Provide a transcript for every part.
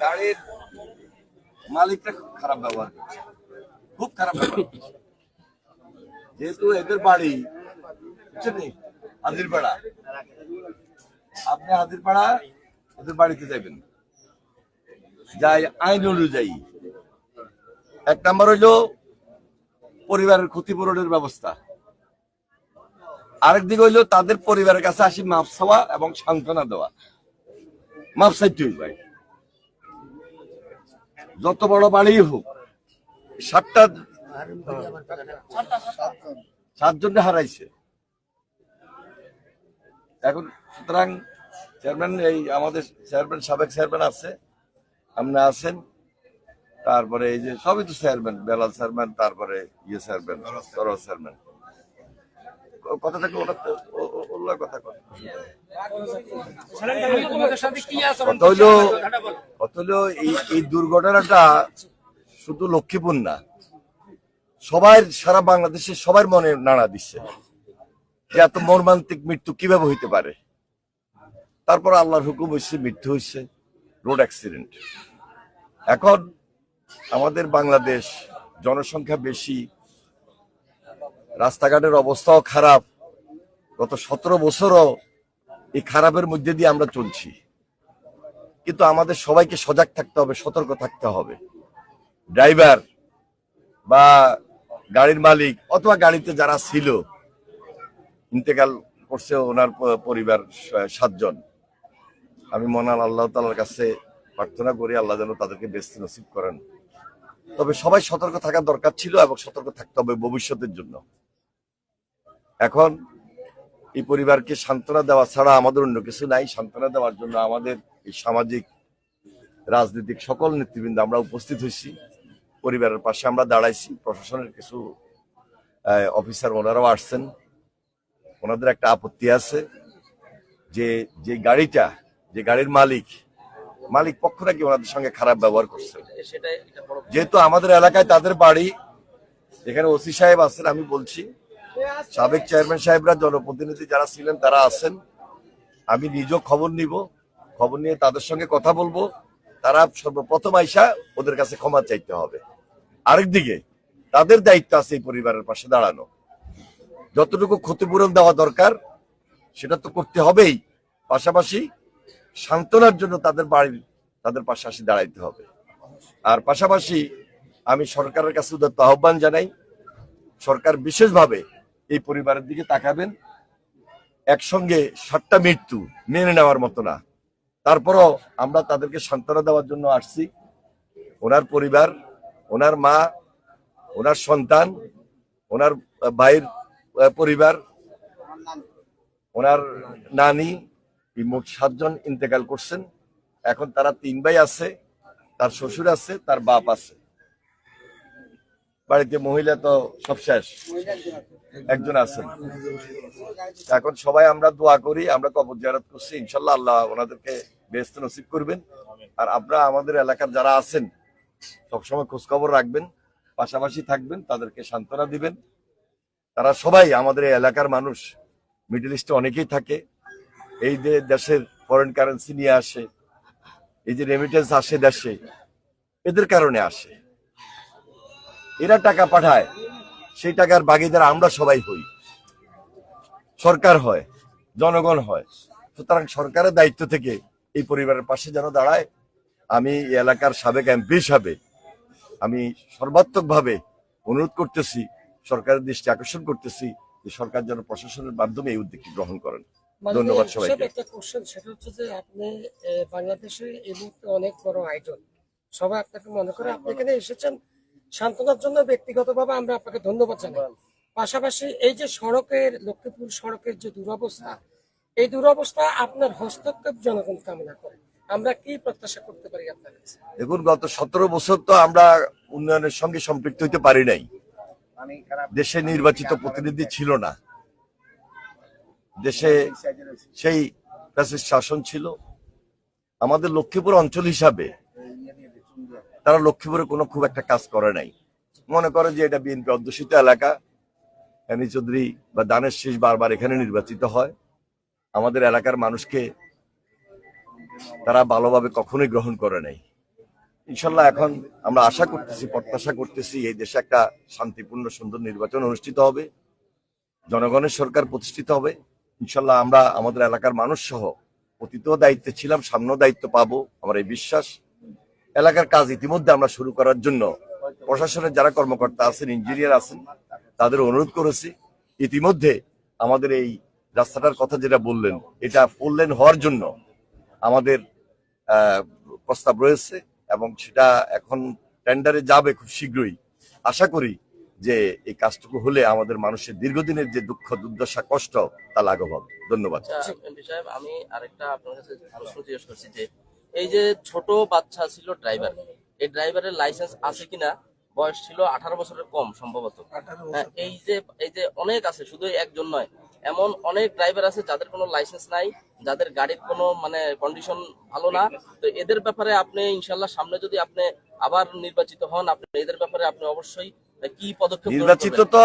গাড়ির মালিকটা খুব খারাপ ব্যবহার যেহেতু এদের বাড়ি বুঝছেন? হাজিরপাড়া আপনি হাজিরপাড়া এদের বাড়িতে যাবেন যাই আইন অনুযায়ী এক নাম্বার হইল পরিবারের ক্ষতিপূরণের ব্যবস্থা আরেক দিকে হইল তাদের পরিবারের কাছে আসি মাপ চাওয়া এবং সান্ত্বনা দেওয়া। মাপ চাইতে হইবে যত বড় বাড়ি হোক, সাতটা সাতজনকে হারাইছে। এখন সুতরাং চেয়ারম্যান, এই আমাদের চেয়ারম্যান, সাবেক চেয়ারম্যান আছে, আপনি আছেন। তারপরে এই যে সবই তো চেয়ারম্যান, বেলাল চেয়ারম্যান, তারপরে ইয়ে চেয়ারম্যান চেয়ারম্যান। ওটা কথা। কত হইল কত হইল এই এই দুর্ঘটনাটা শুধু লক্ষ্মীপুর না সবাই সারা বাংলাদেশে সবার মনে নাড়া দিচ্ছে যে এত মর্মান্তিক মৃত্যু কীভাবে হইতে পারে তারপর আল্লাহর হুকুম হয়েছে মৃত্যু হয়েছে রোড অ্যাক্সিডেন্ট এখন আমাদের বাংলাদেশ জনসংখ্যা বেশি রাস্তাঘাটের অবস্থাও খারাপ। গত সতেরো বছরও এই খারাপের মধ্যে দিয়ে আমরা চলছি। কিন্তু আমাদের সবাইকে সজাগ থাকতে হবে, সতর্ক থাকতে হবে। ড্রাইভার বা গাড়ির মালিক অথবা গাড়িতে যারা ছিল, ইন্তেকাল করছে ওনার পরিবার সাতজন। আমি মনাল আল্লাহ তালার কাছে প্রার্থনা করি, আল্লাহ যেন তাদেরকে বেস্ত নসিব করেন। তবে সবাই সতর্ক থাকা দরকার ছিল এবং সতর্ক থাকতে হবে ভবিষ্যতের জন্য। এখন এই পরিবারকে সান্ত্বনা দেওয়া ছাড়া আমাদের অন্য কিছু নাই। সান্ত্বনা দেওয়ার জন্য আমাদের এই সামাজিক, রাজনৈতিক সকল নেতৃবৃন্দ আমরা উপস্থিত হয়েছি। পরিবারের পাশে আমরা দাঁড়াইছি। প্রশাসনের কিছু অফিসার ওনারাও আসছেন। ওনাদের একটা আপত্তি আছে যে যে গাড়িটা, যে গাড়ির মালিক মালিক পক্ষ নাকি ওনাদের সঙ্গে খারাপ ব্যবহার করছে। যেহেতু আমাদের এলাকায় তাদের বাড়ি এখানে ওসি সাহেব আছেন, আমি বলছি সাবেক চেয়ারম্যান সাহেবরা, জনপ্রতিনিধি যারা ছিলেন, তারা আছেন। আমি নিজেও খবর নিব, খবর নিয়ে তাদের সঙ্গে কথা বলব। তারা সর্বপ্রথম আইসা ওদের কাছে ক্ষমা চাইতে হবে। আরেকদিকে, তাদের দায়িত্ব আছে এই পরিবারের পাশে দাঁড়ানো। যতটুকু ক্ষতিপূরণ দেওয়া দরকার, সেটা তো করতে হবেই। পাশাপাশি সান্ত্বনার জন্য তাদের বাড়ির, তাদের পাশে আসি দাঁড়াইতে হবে। আর পাশাপাশি আমি সরকারের কাছে উদাত্ত আহ্বান জানাই, সরকার বিশেষভাবে এই পরিবারের দিকে তাকাবেন, একসঙ্গে সাতটা মৃত্যু মেনে নেওয়ার মতো না। তারপরও আমরা তাদেরকে সান্ত্বনা দেওয়ার জন্য আসছি। ওনার পরিবার, ওনার মা, ওনার সন্তান, ওনার ভাইয়ের পরিবার, ওনার নানি মোট সাতজন ইন্তেকাল করছেন। এখন তারা তিন ভাই আছে, তার শ্বশুর আছে, তার বাপ আছে। বাড়িতে মহিলা তো সব শেষ। একজন আছেন। এখন সবাই আমরা দোয়া করি, আমরা কবর জিয়ারত করছি। ইনশাল্লাহ আল্লাহ ওনাদেরকে বেস্ত নসিব করবেন। আর আপনারা আমাদের এলাকার যারা আছেন, সবসময় খোঁজখবর রাখবেন, পাশাপাশি থাকবেন, তাদেরকে সান্ত্বনা দিবেন। তারা সবাই আমাদের এলাকার মানুষ। মিডল ইস্টে অনেকেই থাকে। এই যে দেশের ফরেন কারেন্সি নিয়ে আসে, এই যে রেমিটেন্স আসে দেশে, এদের কারণে আসে। এরা টাকা পাঠায় সেই টাকার বাগিদার আমরা সবাই হই। সরকার হয় জনগণ হয়। সুতরাং সরকারের দায়িত্ব থেকে এই পরিবারের পাশে যেন দাঁড়ায় আমি এলাকার সাবেক এমপি হিসাবে আমি সর্বাত্মকভাবে অনুরোধ করতেছি সরকারের দৃষ্টি আকর্ষণ করতেছি যে সরকার যেন প্রশাসনের মাধ্যমে এই উদ্যোগটি গ্রহণ করেন। ধন্যবাদ সবাইকে। একটা কোশ্চেন সেটা হচ্ছে যে আপনি বাংলাদেশে এই মুহূর্তে অনেক বড় আইডল সবাই আপনাকে মনে করে আপনি এখানে এসেছেন সান্ত্বনার জন্য ব্যক্তিগতভাবে আমরা আপনাকে ধন্যবাদ জানাই। পাশাপাশি এই যে সড়কের লক্ষ্মীপুর সড়কের যে দুরবস্থা এই দুরবস্থা আপনার হস্তক্ষেপ জনগণ কামনা করে। আমরা কি প্রত্যাশা করতে পারি আপনার কাছে? দেখুন গত সতেরো বছর তো আমরা উন্নয়নের সঙ্গে সম্পৃক্ত হতে পারি নাই। দেশে নির্বাচিত প্রতিনিধি ছিল না। দেশে সেই শাসন ছিল। আমাদের লক্ষ্মীপুর অঞ্চল হিসাবে তারা লক্ষ্মীপুরে কোনো খুব একটা কাজ করে নাই। মনে করে যে এটা বিএনপি অধ্যুষিত এলাকা। এনি চৌধুরী বা দানের শেষ বারবার এখানে নির্বাচিত হয়। আমাদের এলাকার মানুষকে তারা ভালোভাবে কখনোই গ্রহণ করে নাই। ইনশাল্লাহ এখন আমরা আশা করতেছি, প্রত্যাশা করতেছি এই দেশে একটা শান্তিপূর্ণ, সুন্দর নির্বাচন অনুষ্ঠিত হবে। জনগণের সরকার প্রতিষ্ঠিত হবে। ইনশাল্লাহ আমরা আমাদের এলাকার মানুষ সহ অতীতেও দায়িত্বে ছিলাম, সামনেও দায়িত্ব পাবো। আমার এই বিশ্বাস। এলাকার কাজ ইতিমধ্যে আমরা শুরু করার জন্য প্রশাসনের যারা কর্মকর্তা আছেন ইঞ্জিনিয়ার আছেন, তাদের অনুরোধ করেছি। ইতিমধ্যে আমাদের এই রাস্তাটার কথা যেটা বললেন, এটা ফোর লেন হওয়ার জন্য আমাদের প্রস্তাব রয়েছে এবং সেটা এখন টেন্ডারে যাবে খুব শীঘ্রই। আশা করি যে এই কাজটুকু হলে আমাদের মানুষের দীর্ঘদিনের যে দুঃখ, দুর্দশা, কষ্ট, তা লাঘব হবে। ধন্যবাদ। আচ্ছা আমি আরেকটা আপনার কাছে জিজ্ঞেস করছি যে এই যে ছোট বাচ্চা ছিল ড্রাইভার এই ড্রাইভারের লাইসেন্স আছে কিনা? বয়স ছিল আঠারো বছরের কম সম্ভবত। হ্যাঁ, এই যে এই যে অনেক আছে শুধু একজন নয় এমন অনেক ড্রাইভার আছে যাদের কোনো লাইসেন্স নাই যাদের গাড়ির কোনো মানে কন্ডিশন ভালো না। তো এদের ব্যাপারে আপনি ইনশাল্লাহ সামনে যদি আপনি আবার নির্বাচিত হন আপনি এদের ব্যাপারে আপনি অবশ্যই কি পদক্ষেপ নির্বাচিত তো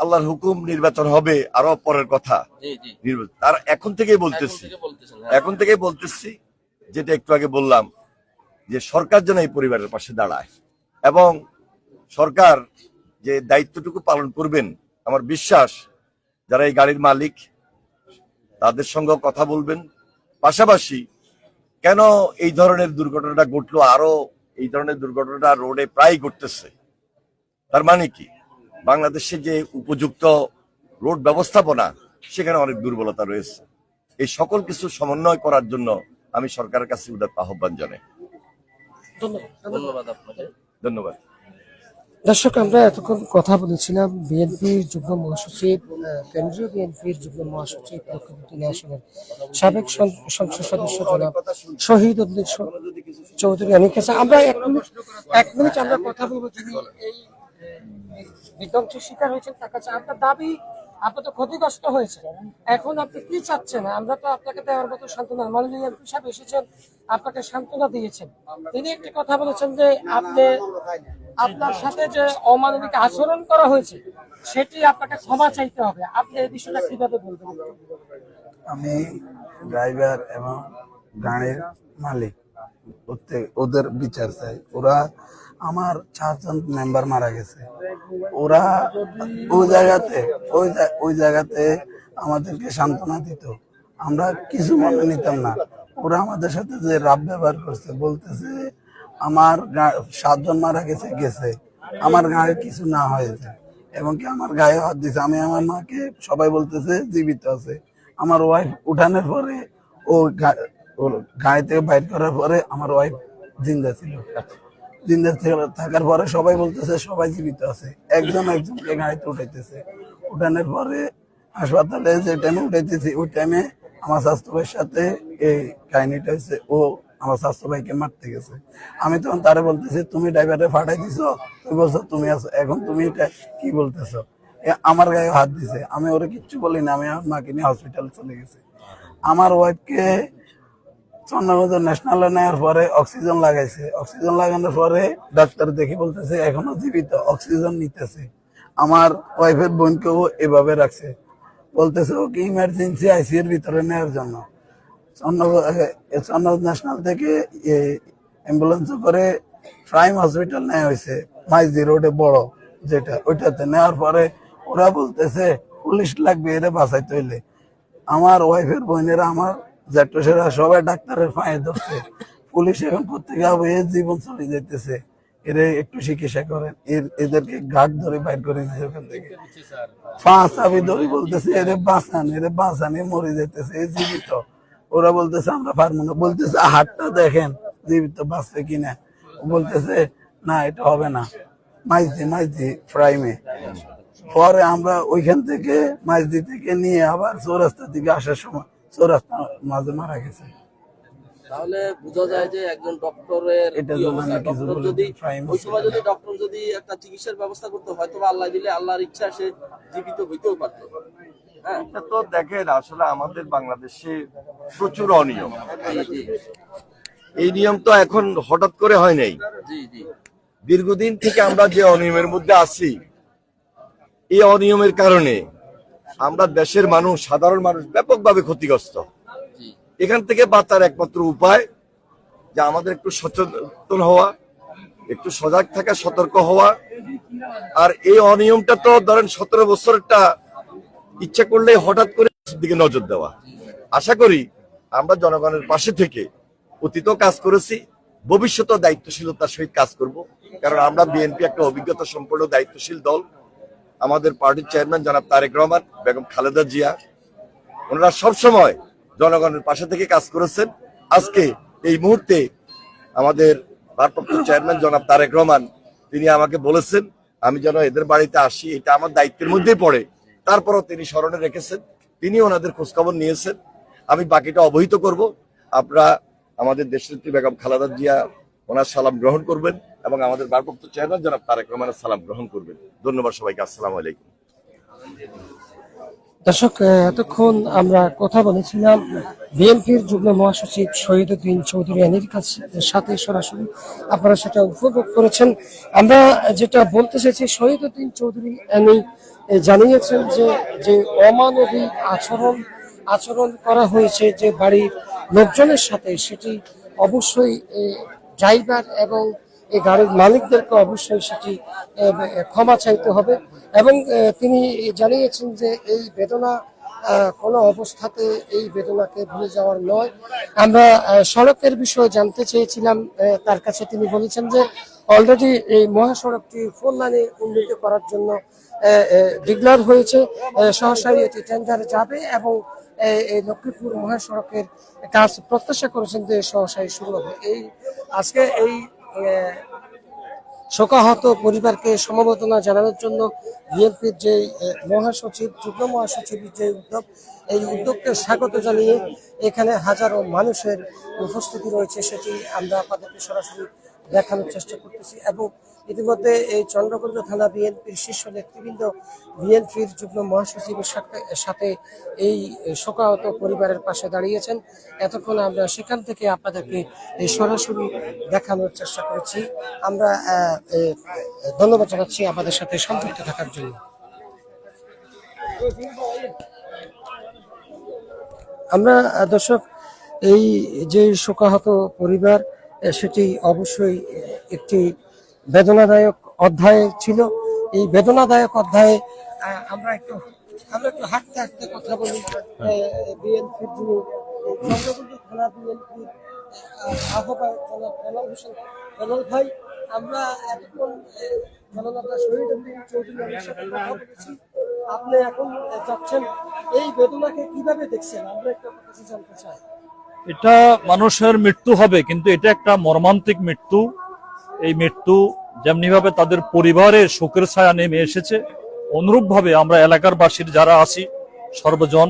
আল্লাহর হুকুম নির্বাচন হবে আরও পরের কথা। জি জি। নির্বাচন তার এখন থেকেই এখন বলতেছি বলতেছেন হ্যাঁ। এখন থেকেই বলতেছি যেটা একটু আগে বললাম, যে সরকার যেন এই পরিবারের পাশে দাঁড়ায়। এবং সরকার যে দায়িত্বটুকু পালন করবেন, আমার বিশ্বাস যারা এই গাড়ির মালিক, তাদের সঙ্গে কথা বলবেন। পাশাপাশি কেন এই ধরনের দুর্ঘটনাটা ঘটলো আরও এই ধরনের দুর্ঘটনাটা রোডে প্রায় ঘটতেছে? তার মানে কি? বাংলাদেশে যে উপযুক্ত রোড ব্যবস্থাপনা, সেখানে অনেক দুর্বলতা রয়েছে। এই সকল কিছু সমন্বয় করার জন্য আমি সরকারের কাছে উদাত্ত আহ্বান জানাই। ধন্যবাদ। ধন্যবাদ আপনাকে। ধন্যবাদ। দর্শক আমরা এতক্ষণ কথা বলেছিলাম বিএনপির যুগ্ম মহাসচিব কেন্দ্রীয় বিএনপির যুগ্ম মহাসচিব লক্ষ্মীপতি আসনের সাবেক সংসদ সদস্য জনাব শহীদ উদ্দিন চৌধুরী অনেক কাছে। আমরা এক মিনিট এক মিনিট আমরা কথা বলব যিনি এই বিধ্বংসের শিকার হয়েছেন তার কাছে। আপনার দাবি আপনি তো ক্ষতিগ্রস্ত হয়েছে এখন আপনি কি চাচ্ছেন? আমরা তো আপনাকে দেওয়ার মতো সান্ত্বনা মাননীয় এমপি সাহেব এসেছেন, আপনাকে সান্ত্বনা দিয়েছেন। তিনি একটি কথা বলেছেন যে আপনি আপনার সাথে যে অমানবিক আচরণ করা হয়েছে, সেটি আপনাকে ক্ষমা চাইতে হবে। আপনি এই বিষয়টা কীভাবে বলবেন? আমি ড্রাইভার এবং গাড়ির মালিক। ওদের বিচার চাই। ওরা আমার চারজন মেম্বার মারা গেছে। ওরা ওই জায়গাতে, ওই ওই জায়গাতে আমাদেরকে সান্ত্বনা দিত। আমরা কিছু মনে নিতাম না। ওরা আমাদের সাথে যে রাব ব্যবহার করছে, বলতেছে আমার সাতজন মারা গেছে গেছে। আমার গায়ে কিছু না হয়েছে। এবং কি আমার গায়ে হাত দিছে। আমি আমার মাকে সবাই বলতেছে জীবিত আছে। আমার ওয়াইফ উঠানোর পরে ও গা- ওর গাড়ি থেকে বাইর করার পরে আমার ওয়াইফ জিন্দা ছিল। জিন্দা থেকে- থাকার পরে সবাই বলতেছে, সবাই জীবিত আছে। একজন একজনকে গাড়িতে উঠাইতেছে। উঠানোর পরে হাসপাতালে যে টাইমে উঠাইতেছি, ওই টাইমে আমার স্বাস্থ্য ভাইয়ের সাথে এই কাহিনীটা হয়েছে ও আমার স্বাস্থ্য ভাইকে মারতে গেছে। আমি তখন তারে বলতেছি, তুমি ড্রাইভারে ফাটাই দিছো? তুমি বলছো, তুমি আছো, এখন তুমি এটা কি বলতেছো? আমার গায়ে হাত দিছে। আমি ওরে কিচ্ছু বলি না আমি আমার মাকে নিয়ে হসপিটাল চলে গেছি। আমার ওয়াইফকে চন্দ্রগঞ্জ ন্যাশনালে নেওয়ার পরে অক্সিজেন লাগাইছে। অক্সিজেন লাগানোর পরে ডাক্তার দেখি বলতেছে, এখনও জীবিত অক্সিজেন নিতেছে। আমার ওয়াইফের বোনকেও এভাবে রাখছে। বলতেছে, ওকে ইমার্জেন্সি আইসি এর ভিতরে নেওয়ার জন্য। চন্দ্রগঞ্জ ন্যাশনাল থেকে অ্যাম্বুলেন্স করে প্রাইম হসপিটাল নেওয়া হয়েছে। মাইজি রোডে বড় যেটা, ওইটাতে নেওয়ার পরে ওরা বলতেছে, পুলিশ লাগবে, এরে বাঁচাইতে হইলে। আমার ওয়াইফের বোনেরা আমার জ্যাঠসেরা সবাই ডাক্তারের পায়ে ধরছে। পুলিশ এখন প্রত্যেকে হয়ে জীবন চলে যেতেছে এরা একটু চিকিৎসা করেন। এর, এদেরকে ঘাট ধরে বাইর করে দিয়েছে ওখান থেকে। আমি ধরে এরে বাঁচান এরে বাঁচান, এ মরে যেতেছে এ জীবিত। ওরা বলতেছে, আমরা পারব না। বলতেছে হাতটা দেখেন, জীবিত, বাঁচবে কিনা? বলতেছে, না, এটা হবে না। মাইজি মাইজি প্রাইমে। পরে আমরা ওইখান থেকে মাইজদি থেকে নিয়ে আবার চৌরাস্তা দিকে আসার সময় চৌরাস্তা মাঝে মারা গেছে। তাহলে বোঝা যায় যে একজন ডক্টরের ডক্টর যদি ওই সময় যদি ডক্টর যদি একটা চিকিৎসার ব্যবস্থা করতে হয়তো আল্লাহ দিলে আল্লাহর ইচ্ছা সে জীবিত হইতেও পারতো। হ্যাঁ? এটা তো দেখেন আসলে আমাদের বাংলাদেশে প্রচুর অনিয়ম। এই নিয়ম তো এখন হঠাৎ করে হয় নাই। জি জি। দীর্ঘদিন থেকে আমরা যে অনিয়মের মধ্যে আছি এই অনিয়মের কারণে আমরা দেশের মানুষ সাধারণ মানুষ ব্যাপকভাবে ক্ষতিগ্রস্ত। এখান থেকে বাঁচার একমাত্র উপায় যে আমাদের একটু সচেতন হওয়া একটু সজাগ থাকা সতর্ক হওয়া। আর এই অনিয়মটা তো ধরেন সতেরো বছরটা ইচ্ছা করলে হঠাৎ করে দিকে নজর দেওয়া। আশা করি আমরা জনগণের পাশে থেকে অতীতও কাজ করেছি ভবিষ্যতেও দায়িত্বশীলতার সহিত কাজ করব। কারণ আমরা বিএনপি একটা অভিজ্ঞতা সম্পন্ন দায়িত্বশীল দল। আমাদের পার্টির চেয়ারম্যান জনাব তারেক রহমান, বেগম খালেদা জিয়া। ওনারা সবসময় জনগণের পাশে থেকে কাজ করেছেন। আজকে এই মুহূর্তে আমাদের ভারপ্রাপ্ত চেয়ারম্যান জনাব তারেক রহমান, তিনি আমাকে বলেছেন, আমি যেন এদের বাড়িতে আসি, এটা আমার দায়িত্বের মধ্যেই পড়ে। তারপরও তিনি স্মরণে রেখেছেন, তিনি ওনাদের খোঁজখবর নিয়েছেন। আমি বাকিটা অবহিত করব। আপনারা আমাদের দেশনেত্রী বেগম খালেদা জিয়া, ওনার সালাম গ্রহণ করবেন। এবং আমাদের ভারপ্রাপ্ত চেয়ারম্যান জনাব তারেক রহমানের সালাম গ্রহণ করবেন। ধন্যবাদ সবাইকে, আসসালামু আলাইকুম। দর্শক এতক্ষণ আমরা কথা বলেছিলাম বিএনপির যুগ্ম মহাসচিব শহীদুদ্দিন চৌধুরী আনির কাছে সাথে সরাসরি আপনারা সেটা উপভোগ করেছেন। আমরা যেটা বলতে চাইছি শহীদুদ্দিন চৌধুরী আনি জানিয়েছেন যে যে অমানবিক আচরণ আচরণ করা হয়েছে, যে বাড়ির লোকজনের সাথে, সেটি অবশ্যই ড্রাইভার এবং এই গাড়ির মালিকদেরকে অবশ্যই সেটি ক্ষমা চাইতে হবে। এবং তিনি জানিয়েছেন যে এই বেদনা কোনো অবস্থাতে এই বেদনাকে ভুলে যাওয়ার নয়। আমরা সড়কের বিষয়ে জানতে চেয়েছিলাম তার কাছে তিনি বলেছেন যে অলরেডি এই মহাসড়কটি ফোর লাইনে উন্নীত করার জন্য ডিক্লার হয়েছে। সহসাই এটি টেন্ডারে যাবে এবং এই লক্ষ্মীপুর মহাসড়কের কাজ প্রত্যাশা করেছেন যে সহসাই শুরু হবে। এই, আজকে এই শোকাহত পরিবারকে সমবেদনা জানানোর জন্য বিএনপির যে মহাসচিব, যুগ্ম মহাসচিবের যে উদ্যোগ, এই উদ্যোগকে স্বাগত জানিয়ে এখানে হাজারো মানুষের উপস্থিতি রয়েছে, সেটি আমরা আপনাদেরকে সরাসরি দেখানোর চেষ্টা করতেছি এবং ইতিমধ্যে এই চন্দ্রগঞ্জ থানা বিএনপির শীর্ষ নেতৃবৃন্দ, বিএনপির যুগ্ম মহাসচিবের সাথে এই শোকাহত পরিবারের পাশে দাঁড়িয়েছেন। এতক্ষণ আমরা সেখান থেকে আপনাদেরকে সরাসরি দেখানোর চেষ্টা করেছি। আমরা ধন্যবাদ জানাচ্ছি আমাদের সাথে সম্পৃক্ত থাকার জন্য। আমরা, দর্শক, এই যে শোকাহত পরিবার সেটি অবশ্যই একটি বেদনাদায়ক অধ্যায় ছিল। এই বেদনাদায়ক অধ্যায়ে আমরা একটু আমরা একটু হাঁটতে হাঁটতে কথা বলি। বিএনপির যিনি থানা বিএনপির আহ্বায়ক জনাব হেলাল হোসেন হেলাল ভাই আমরা এতক্ষণ জননেতা শহীদ উদ্দিন সাথে কথা বলেছি। আপনি এখন যাচ্ছেন। এই বেদনাকে কীভাবে দেখছেন? আমরা একটু আপনার জানতে চাই। এটা মানুষের মৃত্যু হবে কিন্তু এটা একটা মর্মান্তিক মৃত্যু। এই মৃত্যু যেমনি ভাবে তাদের পরিবারের শোকের ছায়া নেমে এসেছে অনুরূপ ভাবে আমরা এলাকার বাসীর যারা আছি সর্বজন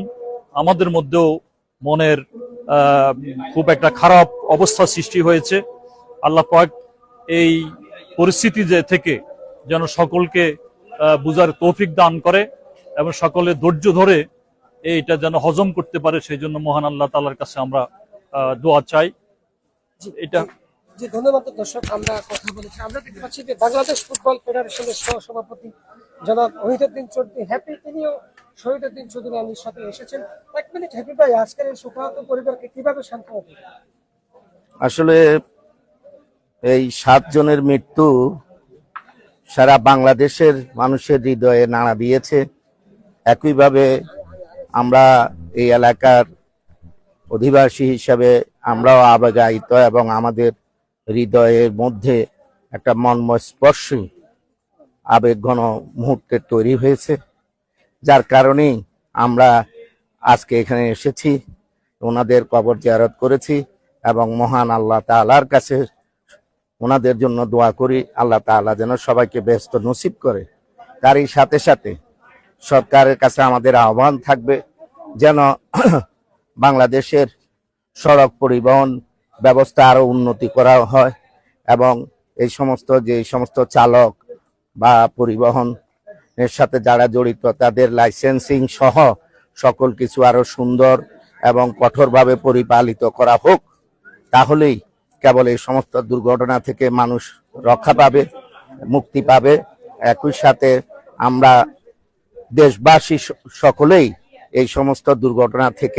আমাদের মধ্যেও মনের খুব একটা খারাপ অবস্থা সৃষ্টি হয়েছে। আল্লাহ পাক এই পরিস্থিতি যে থেকে যেন সকলকে বুঝার তৌফিক দান করে এবং সকলে ধৈর্য ধরে এইটা যেন হজম করতে পারে সেই জন্য মহান আল্লাহ তালার কাছে আমরা দোয়া চাই। এটা জি, ধন্যবাদ দর্শক, আমরা কথা বলেছি। আমরা দেখতে পাচ্ছি যে বাংলাদেশ ফুটবল ফেডারেশনের সহ-সভাপতি জনাব ওহিদুদ্দিন চৌধুরী, হ্যাপি তিনিও শহীদুদ্দিন চৌধুরী আলীর সাথে এসেছেন। এক মিনিট, হ্যাপি ভাই, আজকের এই শোকাহত পরিবারকে কীভাবে শান্ত হবে? আসলে এই সাতজনের মৃত্যু সারা বাংলাদেশের মানুষের হৃদয়ে নাড়া দিয়েছে। একইভাবে আমরা এই এলাকার অধিবাসী হিসাবে আমরাও আবেগায়িত এবং আমাদের হৃদয়ের মধ্যে একটা মর্মস্পর্শী আবেগঘন মুহূর্তের তৈরি হয়েছে, যার কারণেই আমরা আজকে এখানে এসেছি, ওনাদের কবর জিয়ারত করেছি এবং মহান আল্লাহ তাআলার কাছে ওনাদের জন্য দোয়া করি, আল্লাহ তাআলা যেন সবাইকে ব্যস্ত নসিব করে। তারই সাথে সাথে সরকারের কাছে আমাদের আহ্বান থাকবে যেন বাংলাদেশের সড়ক পরিবহন ব্যবস্থা আরও উন্নতি করা হয় এবং এই সমস্ত যে সমস্ত চালক বা পরিবহন এর সাথে যারা জড়িত, তাদের লাইসেন্সিং সহ সকল কিছু আরও সুন্দর এবং কঠোরভাবে পরিপালিত করা হোক, তাহলেই কেবল এই সমস্ত দুর্ঘটনা থেকে মানুষ রক্ষা পাবে, মুক্তি পাবে। একই সাথে আমরা দেশবাসী সকলেই এই সমস্ত দুর্ঘটনা থেকে